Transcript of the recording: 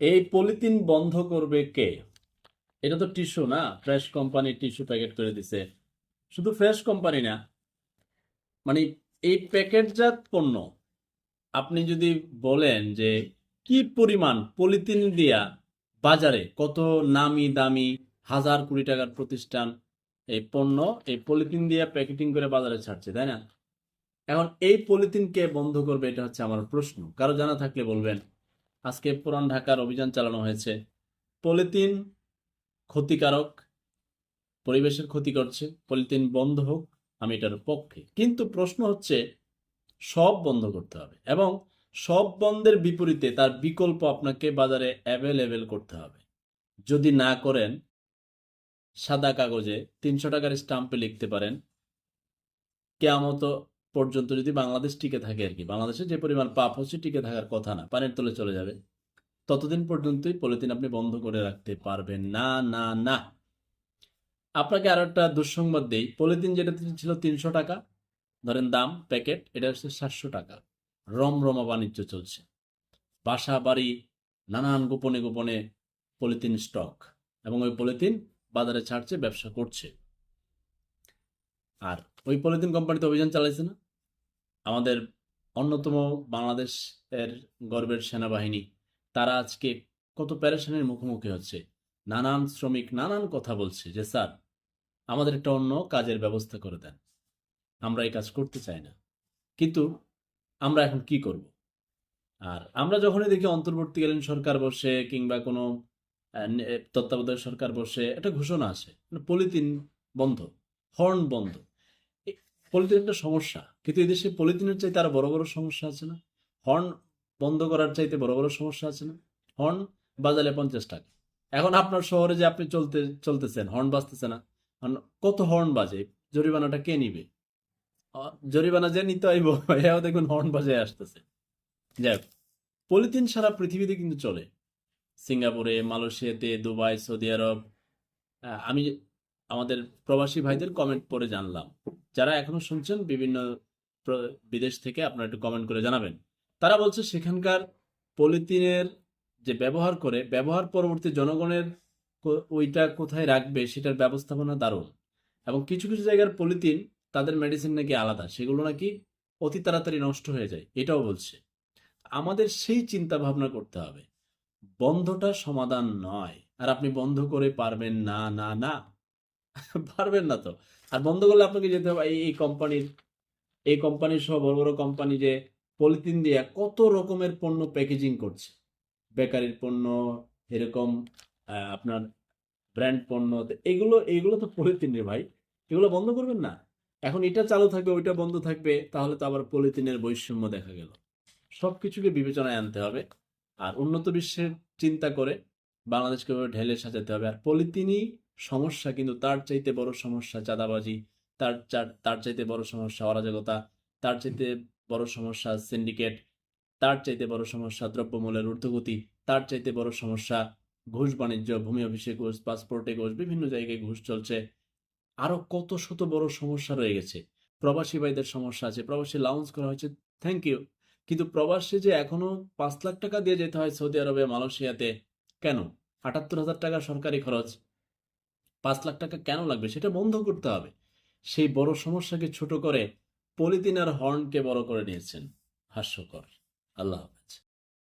এই পলিথিন বন্ধ করবে কে? এটা তো টিস্যু না, ফ্রেশ কোম্পানি টিস্যু প্যাকেট করে দিছে। শুধু ফ্রেশ কোম্পানি না মানে এই প্যাকেটজাত পণ্য, আপনি যদি বলেন যে কি পরিমাণ পলিথিন দিয়া বাজারে কত নামি দামি হাজার কোটি টাকার প্রতিষ্ঠান এই পণ্য, এই পলিথিন দিয়ে প্যাকেটিং করে বাজারে ছাড়ছে, তাই না? এখন এই পলিথিন কে বন্ধ করবে, এটা হচ্ছে আমার প্রশ্ন। কারও জানা থাকলে বলবেন। আজকে পুরান ঢাকার অভিযান চালানো হয়েছে। পলিথিন ক্ষতিকারক, পরিবেশের ক্ষতি করছে, পলিথিন বন্ধ হোক, আমি এটার পক্ষে। কিন্তু প্রশ্ন হচ্ছে, সব বন্ধ করতে হবে এবং সব বন্ধের বিপরীতে তার বিকল্প আপনাকে বাজারে অ্যাভেলেবেল করতে হবে। যদি না করেন, সাদা কাগজে তিনশো টাকার স্টাম্পে লিখতে পারেন, কেয়ামত পর্যন্ত যদি বাংলাদেশ টিকে থাকে আর কি। বাংলাদেশে যে পরিমাণ পাপ হচ্ছে টিকে থাকার কথা না, পানির তলে চলে যাবে। ততদিন পর্যন্তই পলিথিন আপনি বন্ধ করে রাখতে পারবেন। না না না। আপনাকে আরও একটা দুঃসংবাদ দেই। পলিথিন যেটা ছিল তিনশো টাকা, ধরেন দাম, প্যাকেট, এটা হচ্ছে সাতশো টাকা। রমরমা বাণিজ্য চলছে। বাসা, বাড়ি, নানান গোপনে গোপনে পলিথিন স্টক এবং ওই পলিথিন বাজারে ছাড়ছে, ব্যবসা করছে। আর ওই পলিথিন কোম্পানিতে অভিযান চালাইছে না। আমাদের অন্যতম বাংলাদেশের গর্বের সেনাবাহিনী, তারা আজকে কত প্যারেশানের মুখোমুখি হচ্ছে। নানান শ্রমিক নানান কথা বলছে যে, স্যার, আমাদের একটা অন্য কাজের ব্যবস্থা করে দেন। আমরা এই কাজ করতে চাই না। কিন্তু আমরা এখন কি করব? আর আমরা যখনই দেখি অন্তর্বর্তীকালীন সরকার বসে কিংবা কোনো তত্ত্বাবধায়ক সরকার বসে, একটা ঘোষণা আসে। মানে পলিথিন বন্ধ, হর্ন বন্ধ। পলিথিন সমস্যা। কিন্তু এদেশে পলিথিনের চাইতে আরও বড় বড় সমস্যা আছে না? হর্ন বন্ধ করার চাইতে বড় বড় সমস্যা আছে না? হর্ন বাজালে পঞ্চাশ টাকা। এখন আপনার শহরে যে আপনি চলতে চলতেছেন হর্ন বাজতেছে না। কত হর্ন বাজে? জরিমানাটা কে নিবে? জরিমানা যে নিতে হইব এও দেখুন হর্ন বাজায় আসতেছে। যাই হোক, পলিথিন সারা পৃথিবীতে কিন্তু চলে। সিঙ্গাপুরে মালয়েশিয়াতে দুবাই সৌদি আরব আমি আমাদের প্রবাসী ভাইদের কমেন্ট পরে জানলাম। যারা এখনও শুনছেন বিভিন্ন বিদেশ থেকে আপনারা একটু কমেন্ট করে জানাবেন। তারা বলছে সেখানকার পলিথিনের যে ব্যবহার করে, ব্যবহার পরবর্তী জনগণের ওইটা কোথায় রাখবে সেটার ব্যবস্থাপনা দারুণ। এবং কিছু কিছু জায়গার পলিথিন তাদের মেডিসিন নাকি আলাদা, সেগুলো নাকি অতি তাড়াতাড়ি নষ্ট হয়ে যায়, এটাও বলছে। আমাদের সেই চিন্তা ভাবনা করতে হবে। বন্ধটা সমাধান নয়। আর আপনি বন্ধ করে পারবেন না না না, পারবেন না তো। আর বন্ধ করলে আপনাকে যেতে হবে এই কোম্পানির এই কোম্পানির সহ বড় বড় কোম্পানি যে পলিথিন দিয়ে কত রকমের পণ্য প্যাকেজিং করছে। বেকারির পণ্য, এরকম আপনার ব্র্যান্ড পণ্য এগুলো এগুলো তো পলিথিন রে ভাই। এগুলো বন্ধ করবেন না। এখন এটা চালু থাকবে, ওইটা বন্ধ থাকবে, তাহলে তো আবার পলিথিনের বৈষম্য দেখা গেল। সব কিছুকে বিবেচনায় আনতে হবে। আর উন্নত বিশ্বের চিন্তা করে বাংলাদেশকে ঢেলে সাজাতে হবে। আর পলিথিনই সমস্যা কিন্তু তার চাইতে বড় সমস্যা চাঁদাবাজি, তার তার চাইতে বড় সমস্যা অরাজকতা, তার চাইতে বড় সমস্যা সিন্ডিকেট তার চাইতে বড় সমস্যা দ্রব্যমূল্যের ঊর্ধ্বগতি, তার চাইতে বড় সমস্যা ঘুষ, বাণিজ্য, ভূমি অফিসে ঘুষ পাসপোর্টে ঘুষ, বিভিন্ন জায়গায় ঘুষ চলছে। আরও কত শত বড় সমস্যা রয়ে গেছে। প্রবাসী ভাইদের সমস্যা আছে, প্রবাসী লাউন্স করা হয়েছে থ্যাংক ইউ কিন্তু প্রবাসে যে এখনও পাঁচ লাখ টাকা দিয়ে যেতে হয় সৌদি আরবে, মালয়েশিয়াতে, কেন? আটাত্তর হাজার টাকা সরকারি খরচ। পাঁচ লাখ টাকা কেন লাগবে সেটা বন্ধ করতে হবে। সেই বড় সমস্যাকে ছোট করে পলিথিন আর হর্নকে বড় করে নিয়েছেন। হাস্যকর। আল্লাহ হাফেজ।